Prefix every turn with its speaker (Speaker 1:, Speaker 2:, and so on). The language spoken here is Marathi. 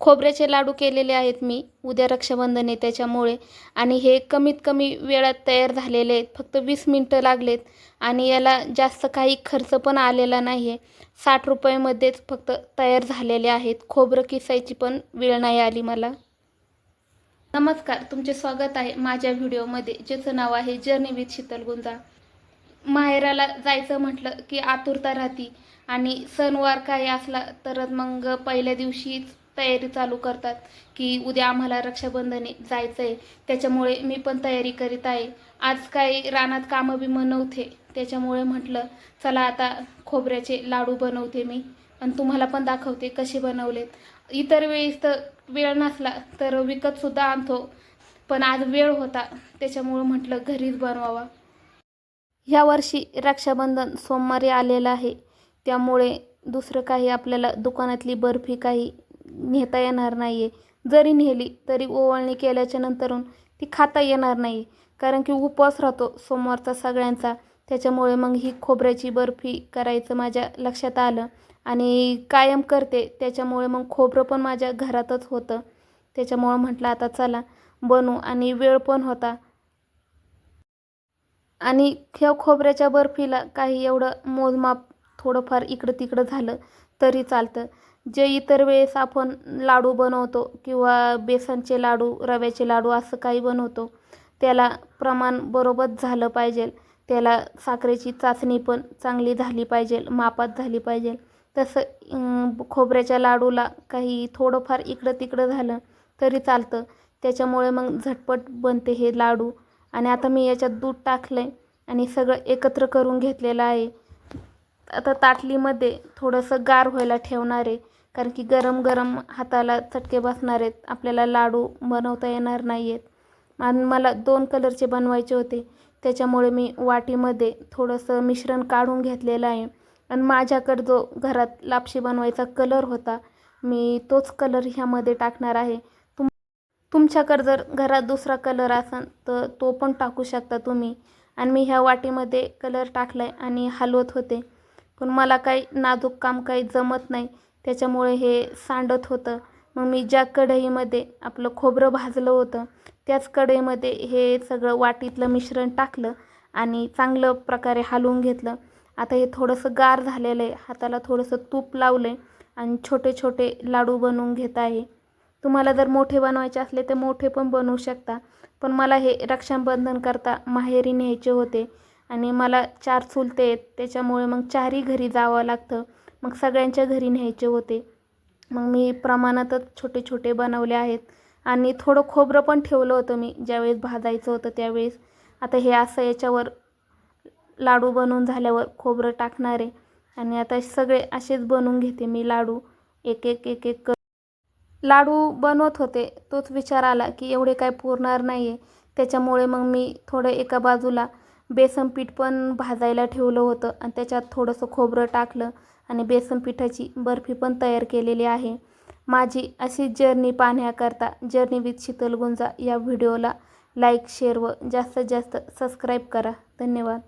Speaker 1: खोबऱ्याचे लाडू केलेले आहेत मी उद्या रक्षाबंधन आहे त्याच्यामुळे. आणि हे कमीत कमी वेळात तयार झालेले आहेत फक्त वीस मिनटं लागलेत. आणि याला जास्त काही खर्च पण आलेला नाही आहे साठ रुपयेमध्येच फक्त तयार झालेले आहेत. खोबरं किसायची पण वेळ नाही आली मला. नमस्कार तुमचे स्वागत आहे माझ्या व्हिडिओमध्ये ज्याचं नाव आहे जर्नी विथ शीतल गुंजा. माहेराला जायचं म्हटलं की आतुरता राहती. आणि सणवार काही असला तर मग पहिल्या दिवशीच तयारी चालू करतात की उद्या आम्हाला रक्षाबंधने जायचं आहे त्याच्यामुळे मी पण तयारी करीत आहे. आज काही रानात कामं बी नव्हते. त्याच्यामुळे म्हटलं चला आता खोबऱ्याचे लाडू बनवते मी. आणि तुम्हाला पण दाखवते कसे बनवलेत. इतर वेळेस तर वेळ नसला तर विकतसुद्धा आणतो. पण आज वेळ होता. त्याच्यामुळं म्हटलं घरीच बनवावा. ह्या वर्षी रक्षाबंधन सोमवारी आलेलं आहे. त्यामुळे दुसरं काही आपल्याला दुकानातली बर्फी काही नेता येणार नाही आहे जरी नेली तरी ओवाळणी केल्याच्या नंतरून ती खाता येणार नाही. कारण की उपवास राहतो सोमवारचा सगळ्यांचा. त्याच्यामुळे मग ही खोबऱ्याची बर्फी करायचं माझ्या लक्षात आलं. आणि कायम करते त्याच्यामुळे मग खोबरं पण माझ्या घरातच होतं. त्याच्यामुळं म्हटलं आता चला बनू. आणि वेळ पण होता. आणि ह्या खोबऱ्याच्या बर्फीला काही एवढं मोजमाप थोडंफार इकडं तिकडं झालं तरी चालतं. जे इतर वेळेस आपण लाडू बनवतो किंवा बेसनचे लाडू रव्याचे लाडू असं काही बनवतो त्याला प्रमाण बरोबर झालं पाहिजे. त्याला साखरेची चाचणी पण चांगली झाली पाहिजे मापात झाली पाहिजे. तसं खोबऱ्याच्या लाडूला काही थोडंफार इकडं तिकडं झालं तरी चालतं. त्याच्यामुळे मग झटपट बनते हे लाडू. आणि आता मी याच्यात दूध टाकलं आहे आणि सगळं एकत्र करून घेतलेलं आहे. आता ताटलीमध्ये थोडंसं गार व्हायला ठेवणार आहे. कारण की गरम गरम हाताला चटके बसणार आहेत. आपल्याला लाडू बनवता येणार नाही आहेत आणि मला दोन कलरचे बनवायचे होते. त्याच्यामुळे मी वाटीमध्ये थोडंसं मिश्रण काढून घेतलेलं आहे. आणि माझ्याकडं जो घरात लापशी बनवायचा कलर होता मी तोच कलर ह्यामध्ये टाकणार आहे. तुम तुमच्याकडं जर घरात दुसरा कलर असेल तर तो पण टाकू शकता तुम्ही. आणि मी ह्या वाटीमध्ये कलर टाकला आहे आणि हलवत होते. पण मला काही नाजूक काम काही जमत नाही. त्याच्यामुळे हे सांडत होतं. मग मी ज्या कढईमध्ये आपलं खोबरं भाजलं होतं त्याच कढईमध्ये हे सगळं वाटीतलं मिश्रण टाकलं आणि चांगलं प्रकारे हलवून घेतलं. आता हे थोडंसं गार झालेलं आहे. हाताला थोडंसं तूप लावलं आहे आणि छोटे छोटे लाडू बनवून घेत आहे. तुम्हाला जर मोठे बनवायचे असले तर मोठे पण बनवू शकता. पण मला हे रक्षाबंधन करता माहेरी न्यायचे होते. आणि मला चार चुलते आहेत त्याच्यामुळे मग चारही घरी जावं लागतं. मग सगळ्यांच्या घरी न्यायचे होते. मग मी प्रमाणातच छोटे छोटे बनवले आहेत. आणि थोडं खोबरं पण ठेवलं होतं मी ज्यावेळेस भाजायचं होतं त्यावेळेस. आता हे असं याच्यावर लाडू बनवून झाल्यावर खोबरं टाकणार आहे. आणि आता सगळे असेच बनवून घेते मी लाडू. एक एक एक एक लाडू बनवत होते. तोच विचार आला की एवढे काय पुरणार नाही आहे त्याच्यामुळे मग मी थोडं एका बाजूला बेसन पीठ पण भाजायला ठेवलं होतं आणि त्याच्यात थोडंसं खोबरं टाकलं आणि बेसन पिठाची बर्फी पण तयार केलेली आहे. माझी अशी जर्नी पाहण्याकरता जर्नी विथ शीतल गुंजा या व्हिडिओला लाईक शेअर व जास्तीत जास्त सबस्क्राईब करा. धन्यवाद.